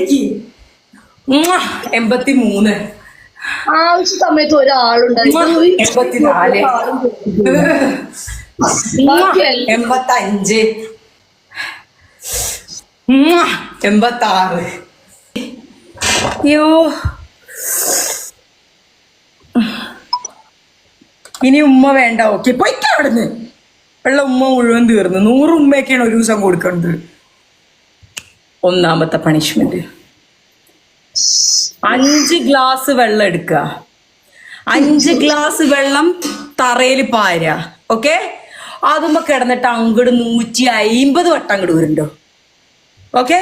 ഇടിക്ക് എൺപത്തി മൂന്ന് ആവശ്യ സമയത്ത് ഒരാളുണ്ടായിരുന്നു എൺപത്തിനാല്. എൺപത്തഞ്ച്. എൺപത്താറ്. അയ്യോ. ഇനി ഉമ്മ വേണ്ട ഓക്കെ. പൊയ്ക്കവിടുന്ന് ഉള്ള ഉമ്മ മുഴുവൻ തീർന്നു. നൂറ് ഉമ്മയൊക്കെയാണ് ഒരു ദിവസം കൊടുക്കുന്നത് ഒന്നാമത്തെ പണിഷ്മെന്റ് അഞ്ച് ഗ്ലാസ് വെള്ളം എടുക്കുക. അഞ്ച് ഗ്ലാസ് വെള്ളം തറയിൽ പാര ഓക്കെ അതുമ്പോ കിടന്നിട്ട് അങ്ങോട്ട് നൂറ്റി അയിമ്പത് വട്ടം അങ്ങോട്ട് വരുന്നുണ്ടോ ഓക്കെ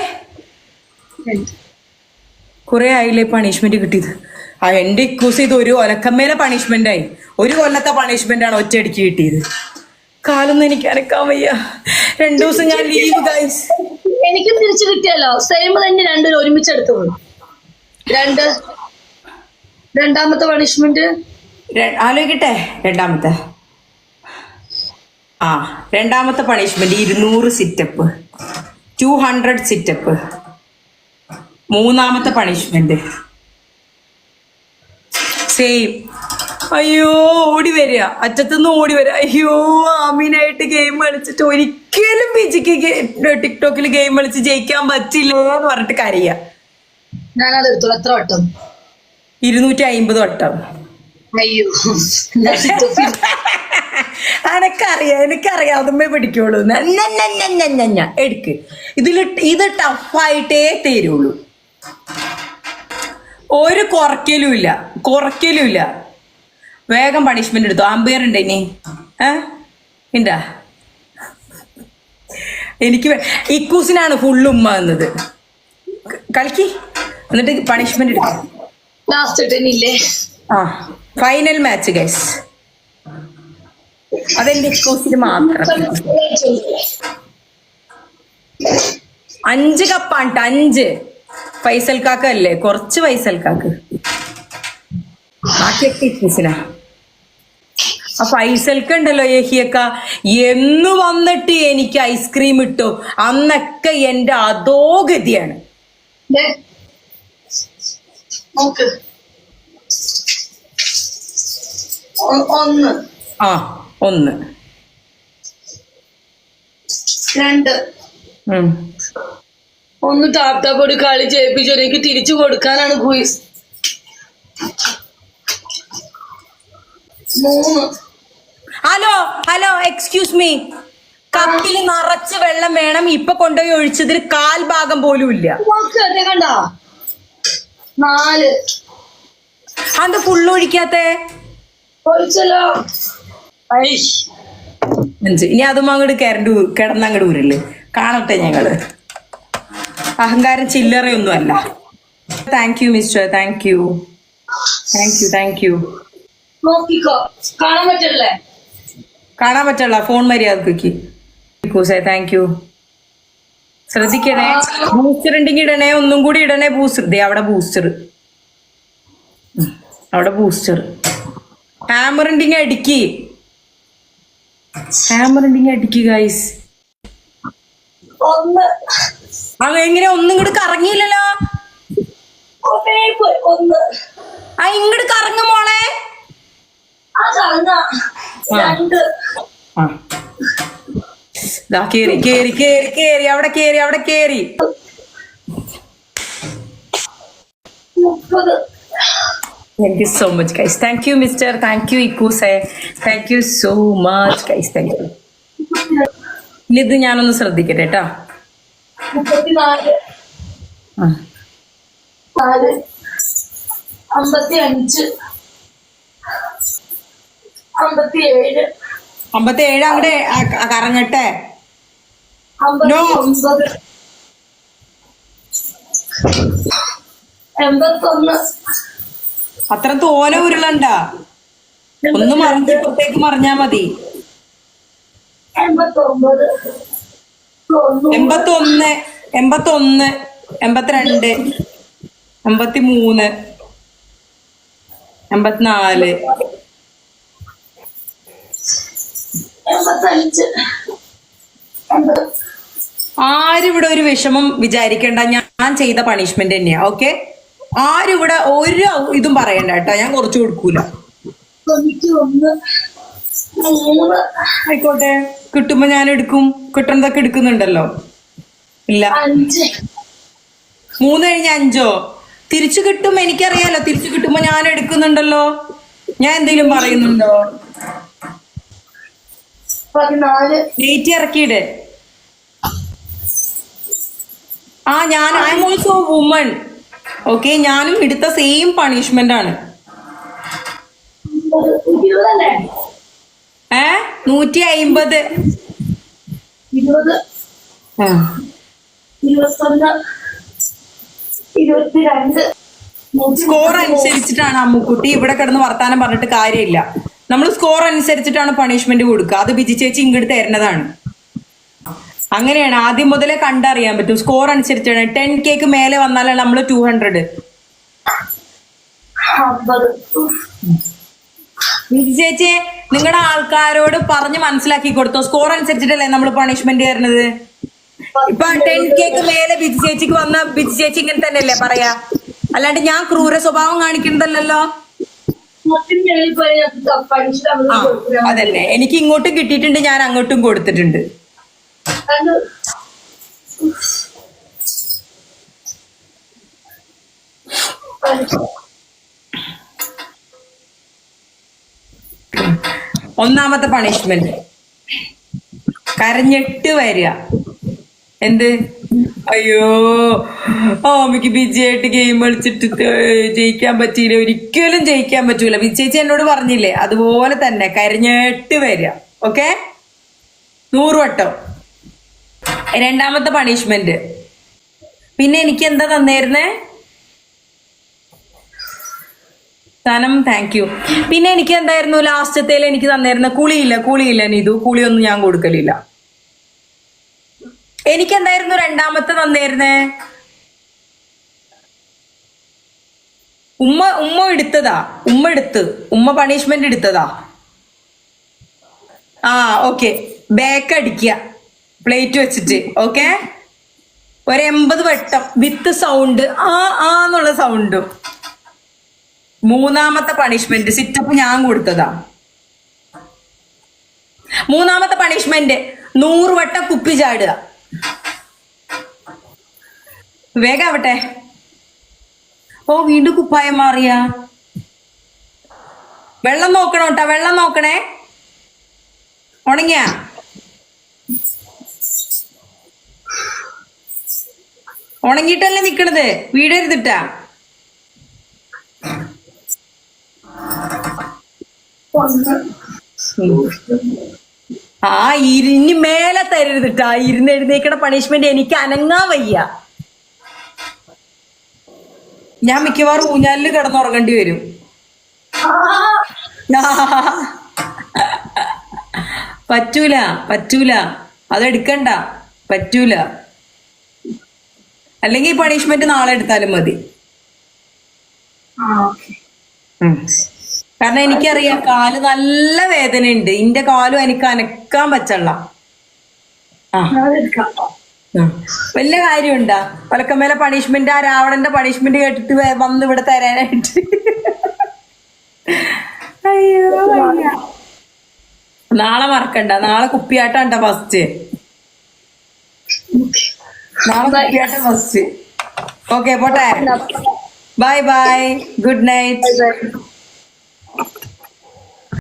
കുറെ ആയില്ലേ പണിഷ്മെന്റ് കിട്ടിയത്? ആ എന്റെ ഇക്കൂസ് ഇത് ഒരു ഒലക്കമ്മേലെ പണിഷ്മെന്റ് ആയി. ഒരു കൊല്ലത്തെ പണിഷ്മെന്റ് ആണ് ഒറ്റയടിക്ക് കിട്ടിയത്. കാലൊന്നും എനിക്ക് അനക്കാൻ വയ്യ. രണ്ടു ദിവസം ഞാൻ ലീവ് ഗൈസ് എനിക്കും തിരിച്ചു കിട്ടിയല്ലോ. സെയിം തന്നെ രണ്ടുപേരും ഒരുമിച്ച് എടുത്തു രണ്ട്. രണ്ടാമത്തെ പണിഷ്മെന്റ് ആലോചിക്കട്ടെ. രണ്ടാമത്തെ. ആ രണ്ടാമത്തെ പണിഷ്മെന്റ് ഇരുന്നൂറ് സിറ്റപ്പ് ടു ഹൺഡ്രഡ് സിറ്റപ്പ് മൂന്നാമത്തെ പണിഷ്മെന്റ് സെയിം അയ്യോ ഓടി വരിക. അറ്റത്തുനിന്ന് ഓടി വരിക. അയ്യോ ആമീനായിട്ട് ഗെയിം കളിച്ചിട്ട് ഒരിക്കലും ബിജിക്ക് ടിക്ടോക്കിൽ ഗെയിം കളിച്ച് ജയിക്കാൻ പറ്റില്ല എന്ന് പറഞ്ഞിട്ട് കരയുക. ഞാനത് എത്ര വട്ടം? ഇരുന്നൂറ്റി അയിമ്പത് വട്ടം. അയ്യോ. സിറ്റപ്പ് എനക്കറിയാം. അതുമ്മേ പിടിക്കുള്ളൂ. എടുക്ക്. ഇതിൽ ഇത് ടഫായിട്ടേ തരുള്ളൂ. ഒരു കുറയ്ക്കലും ഇല്ല. കുറയ്ക്കലും ഇല്ല. വേഗം പണിഷ്മെന്റ് എടുത്തു. അമ്പയർ ഉണ്ട് ഇനി? ഏ ഇണ്ടാ? എനിക്ക് ഇക്കൂസിനാണ് ഫുള്ള് ഉമ്മ എന്നത് കളിക്ക്. എന്നിട്ട് പണിഷ്മെന്റ് എടുക്കാം. ആ. ഫൈനൽ മാച്ച് ഗൈസ് അതെന്റെ ഇക്കൂസിന് മാത്രം. അഞ്ച് കപ്പാണ് അഞ്ച്. ഫൈസൽ കാക്ക അല്ലേ കുറച്ച് ഫൈസൽ കാക്ക് ബാക്കിയൊക്കെ ഇക്കോസിനാ. ആ ഫൈസൽക്ക് ഉണ്ടല്ലോ യഹിയക്ക. എന്ന് വന്നിട്ട് എനിക്ക് ഐസ്ക്രീം ഇട്ടു. അന്നൊക്കെ എന്റെ അധോഗതിയാണ്. ഒന്ന്. ആ ഒന്ന്. രണ്ട്. ഒന്ന് താത്താപ്പൊടി കളി ചെയ്യിപ്പിച്ചു എനിക്ക് തിരിച്ചു കൊടുക്കാനാണ് ക്വീസ് മൂന്ന്. ഹലോ ഹലോ എക്സ്ക്യൂസ് മീ കപ്പിൽ നിറച്ച് വെള്ളം വേണം. ഇപ്പൊ കൊണ്ടുപോയി ഒഴിച്ചതിൽ കാൽ ഭാഗം പോലും ഇല്ല. ദേ നാല്. അത് ഫുള്ള് ഒഴിക്കാത്തെ? ഒഴിച്ചല്ലോ. ഇനി അതും അങ്ങോട്ട് കരണ്ട് കിടന്നങ്ങോട്ട് ഊരല്ലേ കാണട്ടെ ഞങ്ങൾ. അഹങ്കാരം ചില്ലറയൊന്നും അല്ല thank you mister thank you thank you thank you നോക്കിക്കോ. കാണാൻ പറ്റില്ലേ കാണാൻ പറ്റുള്ള ഫോൺ മര്യാദയ്ക്ക് കൂസേ താങ്ക് യു ശ്രദ്ധിക്കണേ. ബൂസ്റ്റർ ഉണ്ടെങ്കിൽ ഇടണേ ഒന്നും കൂടി ഇടണേ ബൂസ്റ്റർ ദേ അവിടെ ബൂസ്റ്റർ അവിടെ ബൂസ്റ്റർ ഹാമർ ഉണ്ടെങ്കിൽ അടിക്ക്. ഹാമർ ഉണ്ടെങ്കിൽ അടിക്ക് ഗൈസ് അത് എങ്ങനെ ഒന്നും കൂടി കറങ്ങിയില്ലല്ലോ? ആ ഇങ്ങോട്ട് കറങ്ങ മോളെ. രണ്ട്. ആ. ദാ കേറി കേറി കേറി കേറി. അവിടെ കേറി അവിടെ കേറി. Thank you so much guys thank you mister thank you ഇക്കൂസെ thank you so much guys thank you ഇനി ഇത് ഞാനൊന്ന് ശ്രദ്ധിക്കട്ടെ കേട്ടോ അമ്പത്തി അഞ്ച് അമ്പത്തി ഏഴ് അമ്പത്തി ഏഴ് അങ്ങടെ കറങ്ങട്ടെ. എൺപത്തൊന്ന്. അത്ര തോല ഉരുളണ്ട? ഒന്ന് മറിഞ്ഞ് ഇപ്പുറത്തേക്ക് മറിഞ്ഞാ മതി. എൺപത്തൊമ്പത്. എൺപത്തൊന്ന് എൺപത്തൊന്ന് എൺപത്തിരണ്ട് എൺപത്തി മൂന്ന് എൺപത്തിനാല് എൺപത്തഞ്ച്. എൺപത്. ആരും ഇവിടെ ഒരു വിഷമം വിചാരിക്കേണ്ട. ഞാൻ ചെയ്ത പണിഷ്മെന്റ് തന്നെയാ. ഓക്കെ ആരും ഇവിടെ ഒരു ഇതും പറയണ്ട കേട്ടോ. ഞാൻ കുറച്ച് കൊടുക്കൂല. ആയിക്കോട്ടെ. കിട്ടുമ്പോ ഞാൻ എടുക്കും. കിട്ടുന്നതൊക്കെ എടുക്കുന്നുണ്ടല്ലോ. ഇല്ല. മൂന്ന് കഴിഞ്ഞ അഞ്ചോ? തിരിച്ചു കിട്ടും എനിക്കറിയാലോ. തിരിച്ചു കിട്ടുമ്പോ ഞാൻ എടുക്കുന്നുണ്ടല്ലോ. ഞാൻ എന്തെങ്കിലും പറയുന്നുണ്ടോ? പതിനാല്. ഡേറ്റ് ഇറക്കിയിട്. ആ ഞാൻ I'm also woman okay ഞാനും എടുത്ത സെയിം പണിഷ്മെന്റ് ആണ്. ഏ? നൂറ്റി അയിമ്പത്. ഇരുപത്. ഇരുപത്തൊന്ന്. ഇരുപത്തിരണ്ട്. സ്കോർ അനുസരിച്ചിട്ടാണ് അമ്മുക്കുട്ടി ഇവിടെ കിടന്ന് വർത്താനം പറഞ്ഞിട്ട് കാര്യമില്ല. നമ്മൾ സ്കോർ അനുസരിച്ചിട്ടാണ് പണിഷ്മെന്റ് കൊടുക്കുക. അത് ബിജി ചേച്ചി ഇങ്ങോട്ട് തരുന്നതാണ്. അങ്ങനെയാണ്. ആദ്യം മുതലേ കണ്ടറിയാൻ പറ്റും. സ്കോർ അനുസരിച്ചാണ്. ടെൻ കേക്ക് മേലെ വന്നാലാണ് നമ്മൾ ടു ഹൺഡ്രഡ് ബിജി ചേച്ചി നിങ്ങളുടെ ആൾക്കാരോട് പറഞ്ഞ് മനസ്സിലാക്കി കൊടുത്തോ? സ്കോർ അനുസരിച്ചിട്ടല്ലേ നമ്മൾ പണിഷ്മെന്റ് തരുന്നത്? ഇപ്പൊ ടെൻ കേക്ക് മേലെ ബിജി ചേച്ചിക്ക് വന്ന ബിജി ചേച്ചി ഇങ്ങനെ തന്നെയല്ലേ പറയാ? അല്ലാണ്ട് ഞാൻ ക്രൂര സ്വഭാവം കാണിക്കുന്നതല്ലല്ലോ. അതന്നെ. എനിക്ക് ഇങ്ങോട്ടും കിട്ടിയിട്ടുണ്ട് ഞാൻ അങ്ങോട്ടും കൊടുത്തിട്ടുണ്ട്. ഒന്നാമത്തെ പണിഷ്മെന്റ് കരഞ്ഞിട്ട് വരിക. എന്ത്? അയ്യോ. ഓമിക്ക് ബിജിയായിട്ട് ഗെയിം കളിച്ചിട്ട് ജയിക്കാൻ പറ്റിയില്ല. ഒരിക്കലും ജയിക്കാൻ പറ്റൂല. വിജയിച്ച് എന്നോട് പറഞ്ഞില്ലേ? അതുപോലെ തന്നെ കരിഞ്ഞിട്ട് വരിക. ഓക്കെ? നൂറുവട്ടം രണ്ടാമത്തെ പണിഷ്മെന്റ് പിന്നെ എനിക്ക് എന്താ തന്നേരുന്നേ? സനം താങ്ക് യു പിന്നെ എനിക്ക് എന്തായിരുന്നു? ലാസ്റ്റത്തേൽ എനിക്ക് തന്നിരുന്ന കുളിയില്ല. കുളിയില്ല നീതു കുളിയൊന്നും ഞാൻ കൊടുക്കലില്ല. എനിക്ക് എന്തായിരുന്നു രണ്ടാമത്തെ തന്നേരുന്നേ? ഉമ്മ ഉമ്മ എടുത്തതാ. ഉമ്മ എടുത്ത്. ഉമ്മ പണിഷ്മെന്റ് എടുത്തതാ. ആ ഓക്കെ ബാക്ക് അടിക്കുക. പ്ലേറ്റ് വെച്ചിട്ട് ഓക്കെ ഒരു എൺപത് വട്ടം വിത്ത് സൗണ്ട് ആ ആ എന്നുള്ള സൗണ്ടും മൂന്നാമത്തെ പണിഷ്മെന്റ് സിറ്റപ്പ് ഞാൻ കൊടുത്തതാ. മൂന്നാമത്തെ പണിഷ്മെന്റ് നൂറ് വട്ടം കുപ്പി ചാടുക. വേഗാവട്ടെ. ഓ വീണ്ടും കുപ്പായം മാറിയ. വെള്ളം നോക്കണം കേട്ടോ വെള്ളം നോക്കണേ. ഉണങ്ങിയ. ഉണങ്ങിയിട്ടല്ലേ നിക്കണത്? വീടരുതിട്ടാ. ആ ഇരിഞ്ഞ് മേലെ തരരുതിട്ടാ. ഇരുന്ന് എഴുന്നേക്കണ പണിഷ്മെന്റ് എനിക്ക് അനങ്ങാൻ വയ്യ. ഞാൻ മിക്കവാറും ഊഞ്ഞാലിൽ കിടന്നുറങ്ങേണ്ടി വരും. പറ്റൂല പറ്റൂല. അതെടുക്കണ്ട പറ്റൂല. അല്ലെങ്കിൽ പണിഷ്മെന്റ് നാളെ എടുത്താലും മതി. ആ ഓക്കെ. കാരണം എനിക്കറിയാം കാൽ നല്ല വേദന ഉണ്ട് ഇന്റെ കാലും എനിക്ക് അനക്കാൻ പറ്റള്ള ആ. വലിയ കാര്യമുണ്ടാ. ഒലക്കമേലെ പണിഷ്മെന്റ് ആ രാവണന്റെ പണിഷ്മെന്റ് കേട്ടിട്ട് വന്ന് ഇവിടെ തരാനായിട്ട്. അയ്യോ. നാളെ മറക്കണ്ട. നാളെ കുപ്പിയാട്ടാണ്ട ഫസ്റ്റ് നാളെ കുപ്പിയാട്ട ഫസ്റ്റ് ഓക്കെ. പോട്ടെ ബൈ ബൈ ഗുഡ് നൈറ്റ്